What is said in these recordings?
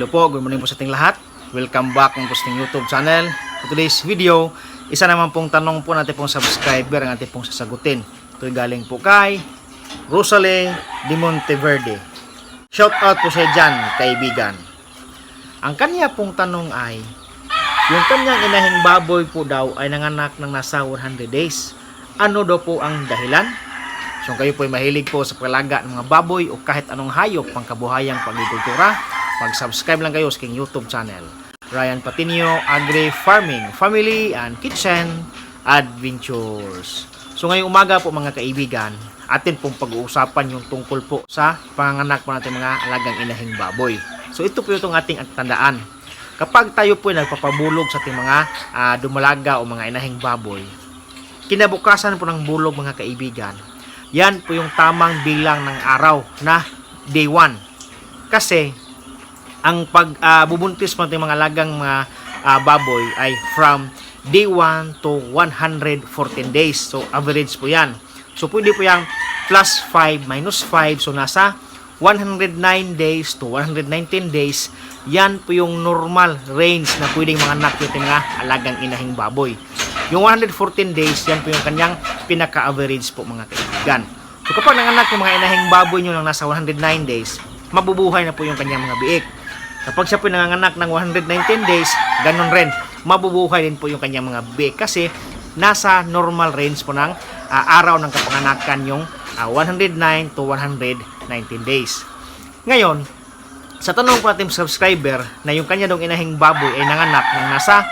Hello po, good morning po sa ating lahat. Welcome back ng posting YouTube channel. For today's video, isa naman pong tanong po natin pong subscriber ang ating pong sasagutin. Ito galing po kay Rosalie de Monteverde. Shout out po sa dyan, kaibigan. Ang kanya pong tanong ay, yung kanyang inahing baboy po daw ay nanganak ng nasa 100 days. Ano daw po ang dahilan? So kayo po ay mahilig po sa paglaga ng mga baboy o kahit anong hayop pang kabuhayang pagkikultura, mag-subscribe lang kayo sa aking YouTube channel. Ryan Patinio Agri Farming, Family and Kitchen Adventures. So ngayong umaga po mga kaibigan, atin pong pag-uusapan yung tungkol po sa panganganak po natin mga alagang inahing baboy. So ito po yung ating tandaan. Kapag tayo po ay nagpapabulog sa ating mga ah, dumalaga o mga inahing baboy, kinabukasan po ng bulog mga kaibigan, yan po yung tamang bilang ng araw na day 1. Kasi, ang pag ah, bubuntis po natin mga lagang mga ah, baboy ay from day 1 to 114 days. So, average po yan. So, pwede po yung plus 5 minus 5. So, nasa 109 days to 119 days. Yan po yung normal range na pwedeng mga anak yung mga alagang inahing baboy. Yung 114 days, yan po yung kanyang pinaka-average po mga kaibigan. So kapag nanganak yung mga inahing baboy nyo lang nasa 109 days, mabubuhay na po yung kanyang mga biik. Kapag siya po nanganganak ng 119 days, ganun rin, mabubuhay din po yung kanyang mga biik kasi nasa normal range po ng ah, araw ng kapanganakan yung ah, 109 to 119 days. Ngayon, sa tanong po natin subscriber na yung kanya dong inahing baboy ay nanganak ng nasa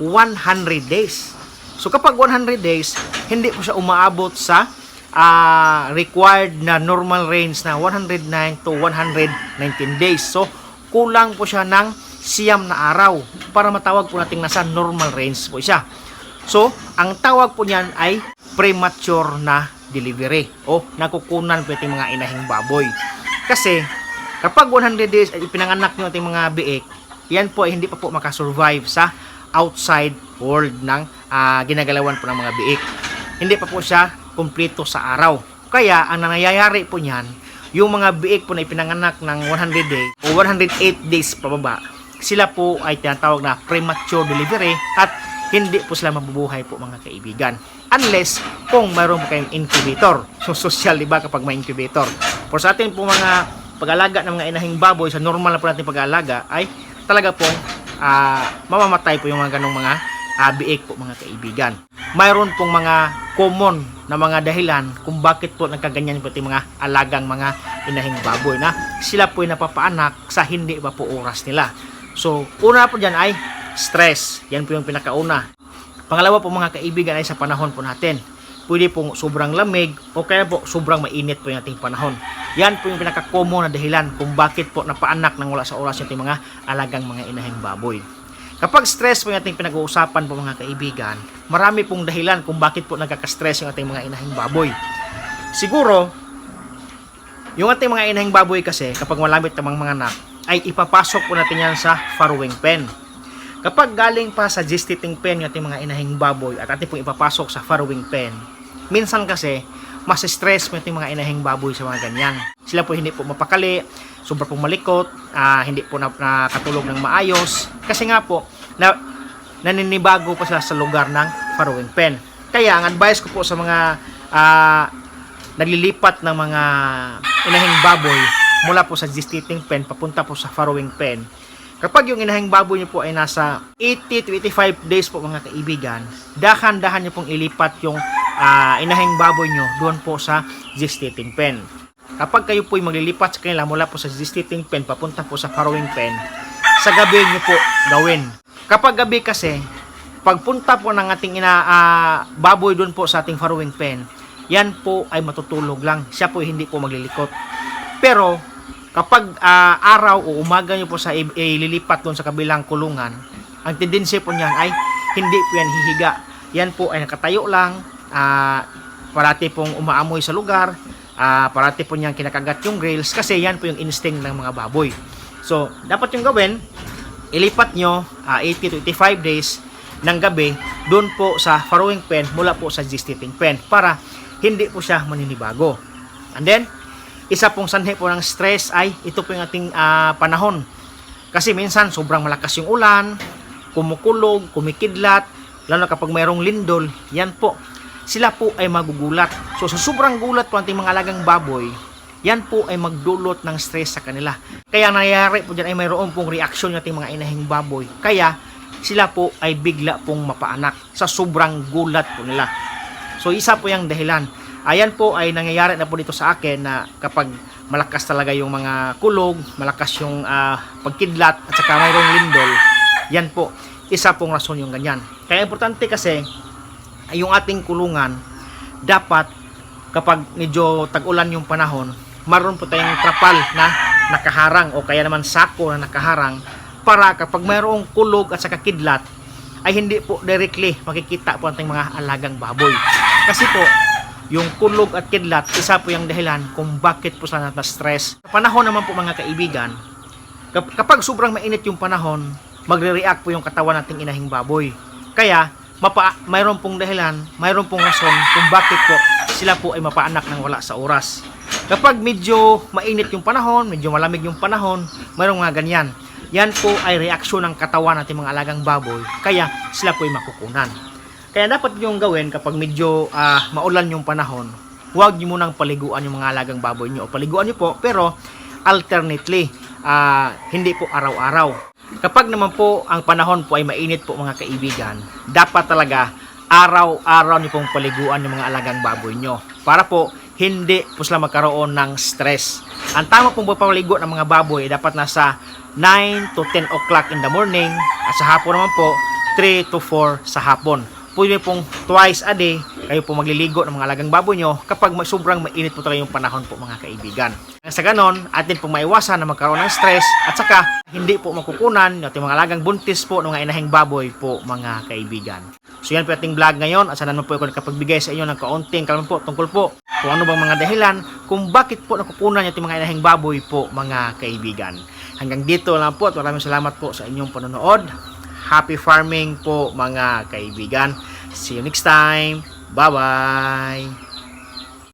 100 days. So kapag 100 days, hindi po siya umaabot sa ah, required na normal range na 109 to 119 days. So kulang po siya ng siyam na araw para matawag po natin nasa normal range po siya. So ang tawag po niyan ay premature na delivery o nakukunan po itong mga inahing baboy. Kasi kapag 100 days ay ipinanganak nyo ating mga biik, yan po ay hindi pa po makasurvive sa outside world ng ah, ginagalawan po ng mga biik. Hindi pa po siya kumpleto sa araw. Kaya ang nangyayari po niyan, yung mga biik po na ipinanganak ng 100 day o 108 days pababa, sila po ay tinatawag na premature delivery at hindi po sila mabubuhay po mga kaibigan. Unless kung mayroon po kayong incubator. So social di ba kapag may incubator. For sa atin po mga pag-alaga ng mga inahing baboy sa normal na po natin pag-alaga ay talaga pong ah, mamamatay po yung mga ganong mga ah, biik po mga kaibigan. Mayroon pong mga common na mga dahilan kung bakit po nagkaganyan po yung mga alagang mga inahing baboy na sila po ay napapaanak sa hindi pa po oras nila. So, una po dyan ay stress. Yan po yung pinakauna. Pangalawa po mga kaibigan ay sa panahon po natin. Pwede pong sobrang lamig o kaya po sobrang mainit po yung ating panahon. Yan po yung pinaka-common na dahilan kung bakit po napaanak ng wala sa oras yung mga alagang mga inahing baboy. Kapag stress po yung ating pinag-uusapan po mga kaibigan, marami pong dahilan kung bakit po nagkaka-stress yung ating mga inahing baboy. Siguro, yung ating mga inahing baboy kasi, kapag malamit namang mga anak, ay ipapasok po natin yan sa farrowing pen. Kapag galing pa sa gestating pen yung ating mga inahing baboy at ating pong ipapasok sa farrowing pen, minsan kasi, mas stress mo ating mga inahing baboy sa mga ganyan. Sila po hindi po mapakali, sobra pong malikot, ah, hindi po na, nakatulog ng maayos. Kasi nga po, na, naninibago pa sila sa lugar ng farrowing pen. Kaya ang advice ko po sa mga ah, naglilipat ng mga inahing baboy mula po sa gestating pen papunta po sa farrowing pen. Kapag yung inahing baboy nyo po ay nasa 80 to 85 days po mga kaibigan, dahan-dahan nyo pong ilipat yung ah, inahing baboy nyo doon po sa gestating pen. Kapag kayo po ay maglilipat sa kanila mula po sa gestating pen papunta po sa farrowing pen, sa gabi nyo po gawin. Kapag gabi kasi, pagpunta po ng ating ina, ah, baboy doon po sa ating farrowing pen, yan po ay matutulog lang. Siya po hindi po maglilikot. Pero, kapag ah, araw o umaga nyo po sa ililipat doon sa kabilang kulungan, ang tendency po niyan ay hindi po yan hihiga. Yan po ay nakatayo lang, ah, parati pong umaamoy sa lugar, ah, parati po niyang kinakagat yung grills kasi yan po yung instinct ng mga baboy. So, dapat yung gawin, ilipat nyo ah, 80 to 85 days ng gabi doon po sa farrowing pen mula po sa gestating pen para hindi po siya maninibago. And then, isa pong sanhi po ng stress ay ito po yung ating ah, panahon Kasi minsan sobrang malakas yung ulan, kumukulog, kumikidlat, lalo kapag mayroong lindol, yan po. Sila po ay magugulat. So sa sobrang gulat po ating mga alagang baboy, yan po ay magdulot ng stress sa kanila. Kaya nangyayari po dyan ay mayroon pong reaksyon ng ating mga inahing baboy. Kaya sila po ay bigla pong mapaanak sa sobrang gulat po nila. So isa po yung dahilan. Ayan po ay nangyayari na po dito sa akin na kapag malakas talaga yung mga kulog, malakas yung ah, pagkidlat at saka mayroong lindol, yan po, isa pong rason yung ganyan. Kaya importante kasi yung ating kulungan dapat kapag medyo tag-ulan yung panahon, maroon po tayong trapal na nakaharang o kaya naman sako na nakaharang para kapag mayroong kulog at saka kidlat ay hindi po directly makikita po ating mga alagang baboy. Kasi po, yung kulog at kidlat, isa po yung dahilan kung bakit po sana na-stress. Sa panahon naman po mga kaibigan, kap- kapag sobrang mainit yung panahon, magre-react po yung katawan nating inahing baboy. Kaya, mapa mayroon pong dahilan, mayroon pong rason kung bakit po sila po ay mapaanak ng wala sa oras. Kapag medyo mainit yung panahon, medyo malamig yung panahon, mayroong mga ganyan. Yan po ay reaksyon ng katawan nating mga alagang baboy, kaya sila po ay makukunan. Kaya dapat yung gawin kapag medyo ah, maulan yung panahon, huwag niyo munang paliguan yung mga alagang baboy niyo. O paliguan niyo po, pero alternately, ah, hindi po araw-araw. Kapag naman po ang panahon po ay mainit po mga kaibigan, dapat talaga araw-araw niyo pong paliguan yung mga alagang baboy niyo para po hindi po sila magkaroon ng stress. Ang tama pong pagpapaligo ng mga baboy dapat nasa 9 to 10 o'clock in the morning at sa hapon naman po 3 to 4 sa hapon. Pwede pong twice a day kayo po magliligo ng mga alagang baboy nyo kapag sobrang mainit po talaga yung panahon po mga kaibigan. Sa ganon, atin pong maiwasan na magkaroon ng stress at saka hindi po makukunan yung ating mga alagang buntis po ng mga inahing baboy po mga kaibigan. So yan po ating vlog ngayon at sana naman po ako nakapagbigay sa inyo ng kaunting kalaman po tungkol po kung ano bang mga dahilan kung bakit po nakukunan yung ating mga inahing baboy po mga kaibigan. Hanggang dito lang po at maraming salamat po sa inyong panonood. Happy farming po mga kaibigan. See you next time. Bye-bye.